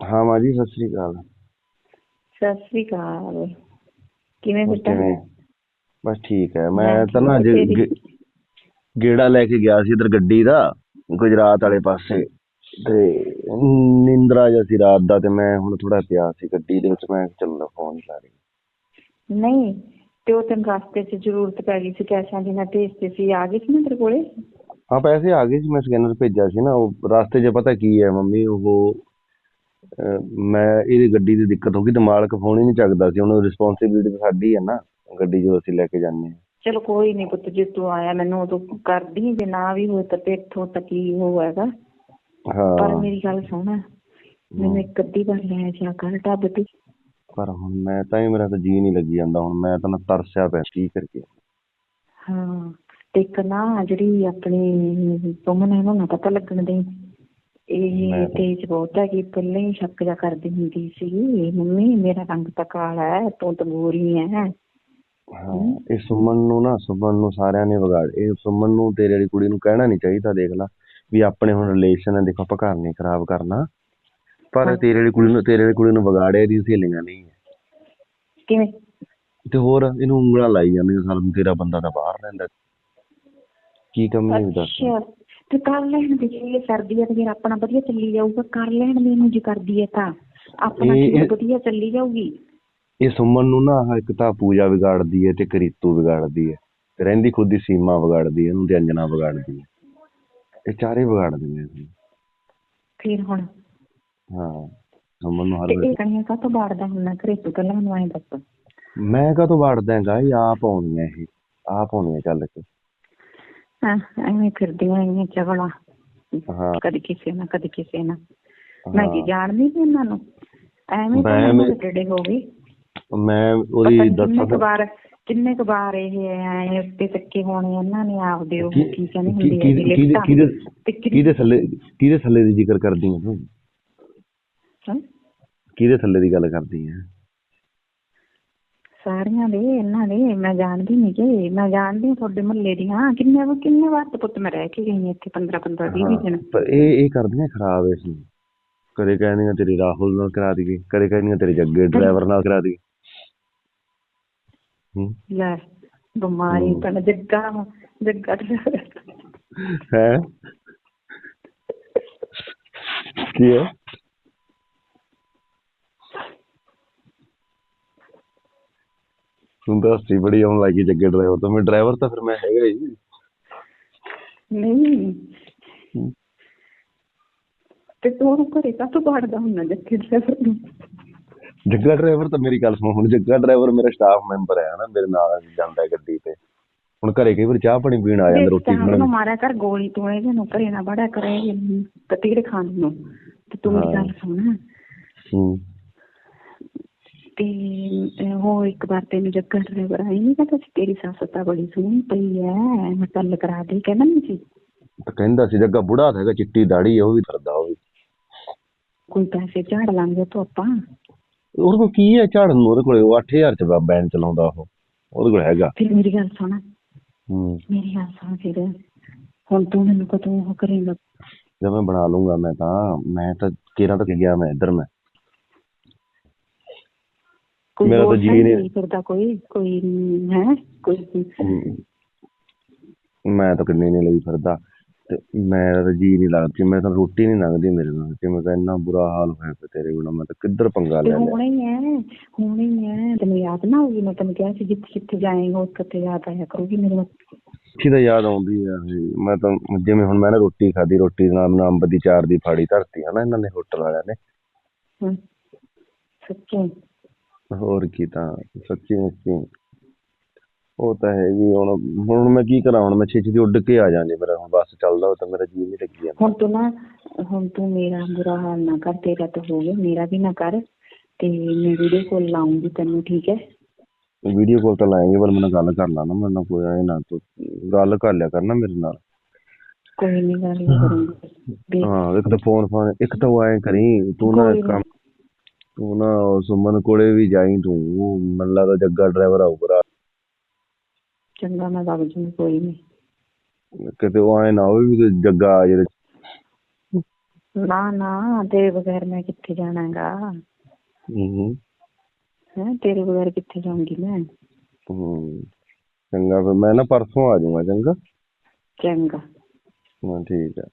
ਹਾਂ ਮਾਂ ਜੀ ਸਤਿ ਸ੍ਰੀ ਅਕਾਲ। ਸਤਿ ਸ੍ਰੀ ਅਕਾਲ। ਕਿਵੇਂ ਬੇਟਾ? ਬਸ ਠੀਕ ਹੈ। ਮੈਂ ਤਾਂ ਨਾ ਅੱਜ ਗੇੜਾ ਲੈ ਕੇ ਗਿਆ ਸੀ ਇਧਰ ਗੱਡੀ ਦਾ ਗੁਜਰਾਤ ਵਾਲੇ ਪਾਸੇ। ਤੇ ਨਿੰਦਰਾ ਜਿਹਾ ਸੀ ਰਾਤ ਦਾ ਤੇ ਮੈਂ ਹੁਣ ਥੋੜਾ ਪਿਆ ਸੀ ਗੱਡੀ ਦੇ ਵਿੱਚ ਮੈਂ ਕਿਹਾ ਚੱਲ ਫੋਨ ਲਾ ਰਹੀ ਨਹੀਂ ਤੇ ਉਹ ਤੈਨੂੰ ਰਸਤੇ 'ਚ ਜ਼ਰੂਰਤ ਪੈ ਗਈ ਸੀ ਕੈਸ਼ਾਂ ਦੀ ਮੈਂ ਭੇਜਦੇ ਸੀ। ਆ ਗਏ ਸੀ ਨਾ ਤੇਰੇ ਕੋਲੇ? ਹਾਂ ਪੈਸੇ ਆ ਗਏ ਸੀ ਮੈਂ ਸਕੈਨਰ ਭੇਜਿਆ ਸੀ ਨਾ ਉਹ ਰਾਸਤੇ 'ਚ ਪਤਾ ਕੀ ਹੈ ਮੰਮੀ ਉਹ ਮੈਂ ਇਹਦੀ ਗੱਡੀ ਦੀ ਦਿੱਕਤ ਹੋ ਗਈ ਤੇ ਮਾਲਕ ਫੋਨ ਹੀ ਨਹੀਂ ਚੱਕਦਾ ਸੀ। ਹੁਣ ਰਿਸਪੌਂਸਿਬਿਲਟੀ ਸਾਡੀ ਹੈ ਨਾ ਗੱਡੀ ਜਦੋਂ ਅਸੀਂ ਲੈ ਕੇ ਜਾਂਦੇ ਹਾਂ। ਚਲੋ ਕੋਈ ਨਹੀਂ ਪੁੱਤ ਜੇ ਤੂੰ ਆਇਆ ਮੈਨੂੰ ਉਦੋਂ ਕਰਦੀ ਜੇ ਨਾ ਵੀ ਹੋਏ ਤਾਂ ਤੇ ਇੱਥੋਂ ਤੱਕ ਹੀ। ਪਰ ਮੇਰੀ ਗੱਲ ਸੁਣ ਮੈਨੂੰ ਇੱਕ ਅੱਧੀ ਵਾਰ ਲੈ ਜਾ ਕਰ ਢਾਬੇ ਤੇ। ਪਰ ਹੁਣ ਮੈਂ ਤਾਂ ਹੀ ਮੇਰਾ ਤਾਂ ਜੀ ਨਹੀਂ ਲੱਗੀ ਜਾਂਦਾ। ਹੁਣ ਮੈਂ ਤਾਂ ਨਾ ਤਰਸਿਆ ਪਿਆ ਕੀ ਕਰਕੇ ਹਾਂ ਤੇ ਇੱਕ ਨਾ ਜਿਹੜੀ ਆਪਣੀ ਤੁਮਨ ਹੈ ਨਾ ਪਤਾ ਲੱਗਣ ਦੇ। ਇਹ ਤੇਜ ਬਹੁਤ ਹੈ ਕਿ ਪਹਿਲਾਂ ਹੀ ਸ਼ੱਕ ਜਾ ਕਰਦੀ ਹੁੰਦੀ ਸੀ ਮੰਮੀ ਮੇਰਾ ਰੰਗ ਤਾਂ ਕਾਲਾ ਹੈ ਤੂੰ ਤਾਂ ਗੋਰੀ ਹੈ ਹਾਂ ਇਹ ਸੁਮਨ ਨੂੰ ਨਾ ਸੁਮਨ ਨੂੰ ਸਾਰਿਆਂ ਨੇ ਵਿਗਾੜ ਇਹ ਸੁਮਨ ਨੂੰ ਤੇਰੇ ਵਾਲੀ ਕੁੜੀ ਨੂੰ ਕਹਿਣਾ ਨਹੀਂ ਚਾਹੀਦਾ ਦੇਖ ਲਾ ਵੀ ਆਪਣੇ ਹੁਣ ਰਿਲੇਸ਼ਨ ਹੈ ਦੇਖੋ ਆਪਾਂ ਘਰ ਨਹੀਂ ਖਰਾਬ ਕਰਨਾ। ਪਰ। ਤੇਰੇ ਵਾਲੀ ਕੁੜੀ ਨੂੰ ਤੇਰੇ ਵਾਲੀ ਕੁੜੀ ਨੂੰ ਵਿਗਾੜਿਆ ਇਹਦੀ ਸਹੇਲੀਆਂ ਨਹੀਂ ਹੈ। ਕਿਵੇਂ? ਤੇ ਹੋਰ ਇਹਨੂੰ ਉਂਗਲਾਂ ਲਾਈ ਜਾਂਦੀਆਂ ਸਾਲ ਤੇਰਾ ਬੰਦਾ ਤਾਂ ਬਾਹਰ ਰਹਿੰਦਾ। ਕੀ ਕਮੀ ਹੈ ਦੱਸ ਅੱਛਾ। ਤੇ ਕਰ ਲੈਣ ਦੇ ਜੇ ਸਰਦੀ ਹੈ ਤੇ ਫਿਰ ਆਪਣਾ ਵਧੀਆ ਚੱਲੀ ਜਾਊਗਾ ਕਰ ਲੈਣ ਦੇ ਇਹਨੂੰ ਜੇ ਕਰਦੀ ਹੈ ਤਾਂ। ਆਪਣਾ ਇਹ- ਵਧੀਆ ਚੱਲੀ ਜਾਊਗੀ। ਇਹ ਸੁਮਨ ਨੂੰ ਨਾ ਆਹ ਇੱਕ ਤਾਂ ਪੂਜਾ ਵਿਗਾੜਦੀ ਹੈ ਤੇ ਕਰੀਤੂ ਵਿਗਾੜਦੀ ਹੈ ਤੇ ਰਹਿੰਦੀ ਖੁਦ ਦੀ ਸੀਮਾ ਵਿਗਾੜਦੀ ਹੈ ਇਹਨੂੰ ਤੇ ਅੰਜਨਾ ਵਿਗਾੜਦੀ ਹੈ ਇਹ ਚਾਰੇ ਵਿਗਾੜਦੇ ਨੇ ਇਹਨੂੰ। ਫਿਰ ਹੁਣ ਹਾਂ ਸੁਮਨ ਨੂੰ ਹਰ ਤੇ ਵੇਲੇ। ਇਹ ਕਣੀਆਂ ਕਾਹਤੋਂ ਬਾੜਦਾ ਹੁੰਦਾ ਘਰੇ ਤੂੰ ਪਹਿਲਾਂ ਮੈਨੂੰ ਐਂ ਦੱਸ। ਮੈਂ ਕਦੋਂ ਵੜਦਾ ਹੈਗਾ ਇਹ ਆਪ ਆਉਣੀ ਹੈ ਇਹ। ਆਪ ਆਉਣੀ ਹੈ ਚੱਲ ਕੇ। ਐਵੇਂ ਫਿਰਦੀਆਂ ਐਵੇਂ ਚਵਲਾ ਹਾਂ ਕਦੀ ਕਿਸੇ ਨਾਲ ਕਦੀ ਕਿਸੇ ਨਾਲ ਮੈਂ ਕੀ ਹਾਂ। ਜਾਣਦੀ ਸੀ ਇਹਨਾਂ ਨੂੰ ਐਵੇਂ ਤਾਂ ਮੈਂ- ਟੇੜੇ ਹੋ ਗਏ ਮੈਂ ਉਹਦੀ ਦੱਸਾਂ ਕੁ ਵਾਰ ਕਿੰਨੇ ਕੁ ਵਾਰ ਇਹ ਐ ਉੱਤੇ ਚੱਕੇ ਹੋਣੇ ਇਹਨਾਂ ਨੇ ਆਪਦੇ ਉਹ ਕੀ- ਕਹਿੰਦੇ ਹੁੰਦੇ ਆ ਜੀ ਕਿਹਦੇ ਥੱਲੇ ਕਿਹਦੇ ਥੱਲੇ ਦੀ ਜ਼ਿਕਰ ਕਰਦੀ ਹੈ ਤੂੰ? ਕਿਹਦੇ ਥੱਲੇ ਦੀ ਗੱਲ ਕਰਦੀ ਹੈ ਸਾਰੀਆਂ ਦੇ ਇਹਨਾਂ ਦੇ ਮੈਂ ਜਾਣਦੀ ਨਹੀਂ ਕਿ ਮੈਂ ਜਾਣਦੀ ਹਾਂ ਤੁਹਾਡੇ ਮਹੱਲੇ ਦੀਆਂ ਕਿੰਨੇ ਵਾਰ ਕਿੰਨੇ ਵਾਰ ਤੇ ਪੁੱਤ ਮੈਂ ਰਹਿ ਕੇ ਗਈ ਹਾਂ ਇੱਥੇ 15 15 20 20 ਦਿਨ। ਪਰ ਇਹ ਇਹ ਕਰਦੀਆਂ ਖਰਾਬ ਇਸ ਨੂੰ। ਕਦੇ ਕਹਿੰਦੀਆਂ ਤੇਰੀ ਰਾਹੁਲ ਨਾਲ ਕਰਾ ਦਈਏ ਕਦੇ ਕਹਿੰਦੀਆਂ ਤੇਰੇ ਜੱਗੇ ਡਰਾਈਵਰ ਨਾਲ ਕਰਾ ਦਈਏ। ਹੂੰ। ਲੈ ਬਿਮਾਰੀ। ਤਾਂ ਜੱਗਾ ਜੱਗਾ ਹੈ? ਕੀ ਹੈ? ਤੂੰ ਤਾਂ ਹੱਸੀ ਬੜੀ ਆਉਣ ਲੱਗੀ ਜੱਗੇ ਡਰਾਈਵਰ ਤੋਂ। ਮੈਂ ਡਰਾਈਵਰ ਤਾਂ ਫਿਰ ਮੈਂ ਹੈਗਾ ਹੀ ਨਹੀਂ। ਤੇ ਤੂੰ ਉਹਨੂੰ ਘਰੇ ਕਾਹਤੋਂ ਬਾੜਦਾ ਹੁੰਦਾ ਜੱਗੇ ਡਰਾਈਵਰ ਨੂੰ? ਜੱਗਾ ਡਰਾਈਵਰ ਤਾਂ ਮੇਰੀ ਗੱਲ ਸੁਣ ਹੁਣ ਜੱਗਾ ਡਰਾਈਵਰ ਮੇਰਾ ਸਟਾਫ ਮੈਂਬਰ ਹੈ ਨਾ ਮੇਰੇ ਨਾਲ ਜਾਂਦਾ ਹੈ ਗੱਡੀ ਤੇ। ਹੁਣ ਘਰੇ ਕਈ ਵਾਰ ਚਾਹ ਪਾਣੀ ਪੀਣ ਆ ਜਾਂਦਾ ਰੋਟੀ ਨੂੰ ਬਣਾ ਮਾਰਿਆ ਕਰ ਗੋਲੀ ਤੂੰ ਇਹਦੇ ਨੂੰ ਘਰੇ ਨਾ ਬੜਾ ਕਰੇ ਕਤੀੜ ਖਾਣ ਨੂੰ। ਤੇ ਤੂੰ ਮੇਰੀ। ਗੱਲ ਸੁਣ। ਹੂੰ। ਤੇ ਉਹ ਇੱਕ ਵਾਰ ਤੈਨੂੰ ਜੱਗਾ ਡਰਾਈਵਰ ਆਈ ਨਹੀਂ ਕਹਿੰਦਾ ਸੀ ਤੇਰੀ ਸੱਸ ਤਾਂ ਬੜੀ ਸੋਹਣੀ ਪਈ ਐ ਮੈਂ ਗੱਲ ਕਰਾ ਦੇ ਕਹਿੰਦਾ ਨਹੀਂ ਸੀ? ਤਾਂ ਕਹਿੰਦਾ ਸੀ ਜੱਗਾ ਬੁੜਾ ਹੈਗਾ ਚਿੱਟੀ ਦਾੜੀ ਉਹ ਵੀ ਕਰਦਾ ਉਹ ਵੀ। ਕੋਈ ਪੈਸੇ ਝਾੜ ਲਾਂਗੇ ਤੋਂ ਆਪਾਂ? ਉਹਦੇ ਕੋਲ ਕੀ ਹੈ ਝਾੜਨ ਨੂੰ ਉਹਦੇ ਕੋਲੇ ਉਹ 8000 ਚ ਬੈਨ ਚਲਾਉਂਦਾ ਉਹ ਉਹਦੇ ਕੋਲ ਹੈਗਾ। ਫਿਰ ਮੇਰੀ ਗੱਲ ਸੁਣ। ਹੂੰ। ਮੇਰੀ ਗੱਲ ਸੁਣ ਫਿਰ। ਹੁਣ ਤੂੰ ਮੈਨੂੰ ਕਦੋਂ ਉਹ ਕਰੇਗਾ? ਜਦ ਮੈਂ ਬਣਾ ਲੂੰਗਾ ਮੈਂ ਤਾਂ ਮੈਂ ਤਾਂ ਕਿਹੜਾ ਤੱਕ ਗਿਆ ਮੈਂ ਇੱਧਰ ਮੈਂ। ਕੋਈ ਮੇਰਾ ਤਾਂ ਜੀ ਤਾਂ ਨਹੀਂ- ਫਿਰਦਾ ਕੋਈ ਕੋਈ ਹੈ ਕੋਈ ਮੈਂ ਤਾਂ ਕਿੰਨੇ ਨਹੀਂ ਲਈ ਫਿਰਦਾ ਤੇ ਮੇਰਾ ਤਾਂ ਜੀ ਨਹੀਂ ਲੱਗਦੀ ਮੈਂ ਤਾਂ ਰੋਟੀ ਨਹੀਂ ਲੰਘਦੀ ਮੇਰੇ ਨਾਲ ਕਿ ਮੈਂ ਤਾਂ ਇੰਨਾ ਬੁਰਾ ਹਾਲ ਹੋਇਆ ਪਿਆ ਤੇਰੇ ਬਿਨਾਂ ਮੈਂ ਤਾਂ ਕਿੱਧਰ ਪੰਗਾ ਤੇ ਲੈ ਲਿਆ। ਹੋਣਾ ਹੀ ਹੈ ਹੋਣਾ ਹੀ ਹੈ ਤੈਨੂੰ ਯਾਦ ਨਾ ਹੋਊਗੀ ਮੈਂ ਤੈਨੂੰ ਕਿਹਾ ਸੀ ਜਿੱਥੇ ਜਿੱਥੇ ਜਾਏਗਾ ਉੱਥੇ ਤੇ ਯਾਦ ਆਇਆ ਕਰੂਗੀ ਮੇਰੇ ਵੱਲ ਅੱਛੀ ਤਾਂ ਯਾਦ ਆਉਂਦੀ ਆ। ਮੈਂ ਤਾਂ ਜਿਵੇਂ ਹੁਣ ਮੈਂ ਨਾ ਰੋਟੀ ਖਾਦੀ ਰੋਟੀ ਦੇ ਨਾਲ ਅੰਬ ਦੀ ਚਾਰ ਦੀ ਫਾੜੀ ਧਰਤੀ ਹਨਾ ਇਹਨਾਂ ਨੇ ਹੋਟਲ ਵਾਲਿਆਂ ਨੇ। ਸੱਚੀ। ਹੋਰ ਕੀ ਤਾਂ ਸੱਚੀ ਮੁੱਚੀ। ਉਹ ਤਾਂ ਹੈਗੀ ਹੁਣ ਹੁਣ ਮੈਂ ਕੀ ਕਰਾਂ ਹੁਣ ਮੈਂ ਛੇਤੀ ਛੇਤੀ ਉੱਡ ਕੇ ਆ ਜਾਂ ਜੇ ਮੇਰਾ ਹੁਣ ਬੱਸ ਚੱਲਦਾ ਹੋਵੇ ਤਾਂ ਮੇਰਾ ਜੀ ਨਹੀਂ ਲੱਗੀ ਜਾਂਦਾ ਹੁਣ ਤੂੰ ਨਾ ਹੁਣ ਤੂੰ ਮੇਰਾ ਬੁਰਾ ਹਾਲ ਨਾ ਕਰ ਤੇਰਾ ਤਾਂ ਹੋ ਗਿਆ ਮੇਰਾ ਵੀ ਨਾ ਕਰ। ਤੇ ਮੈਂ ਵੀਡੀਓ ਕਾਲ ਲਾਉਂਗੀ ਤੈਨੂੰ ਠੀਕ ਹੈ? ਵੀਡੀਓ ਕਾਲ ਤਾਂ ਲਾਏਂਗੇ ਪਰ ਮੈਨੂੰ ਗੱਲ ਕਰ ਲਾ ਨਾ ਮੇਰੇ ਨਾਲ ਕੋਈ ਆਏ ਨਾ ਤੂੰ। ਗੱਲ ਕਰ ਲਿਆ ਕਰਨਾ ਮੇਰੇ ਨਾਲ। ਕੋਈ ਨਹੀਂ ਗੱਲ ਕਰੂੰਗੀ। ਹਾਂ ਇੱਕ ਤਾਂ ਫੋਨ ਫੋਨ ਇੱਕ ਤਾਂ ਉਹ ਐਂ ਕਰੀ ਤੂੰ ਨਾ ਕੰਮ ਤੂੰ ਨਾ ਉਹ ਸੁਮਨ ਕੋਲੇ ਵੀ ਜਾਈ ਤੂੰ ਉਹ ਮੈਨੂੰ ਲੱਗਦਾ ਜੱਗਾ ਡਰਾਈਵਰ ਆਊਗਾ ਚੰਗਾ ਮੈਂ ਲੱਗ ਜੂ ਕੋਈ ਨਹੀਂ ਕਿਤੇ ਉਹ ਐ ਨਾ ਹੋਵੇ ਵੀ ਕੋਈ ਜੱਗਾ ਆ ਜਿਹੜੇ ਨਾ ਨਾ ਤੇਰੇ ਬਗੈਰ ਮੈਂ ਕਿੱਥੇ ਜਾਣਾਗਾ? ਹੂੰ। ਹੈ ਤੇਰੇ ਬਗੈਰ ਕਿੱਥੇ ਜਾਊਂਗੀ ਮੈਂ? ਹੂੰ ਚੰਗਾ ਫਿਰ ਮੈਂ ਨਾ ਪਰਸੋਂ ਆ ਜਾਊਂਗਾ ਚੰਗਾ? ਚੰਗਾ। ਹਾਂ ਠੀਕ ਹੈ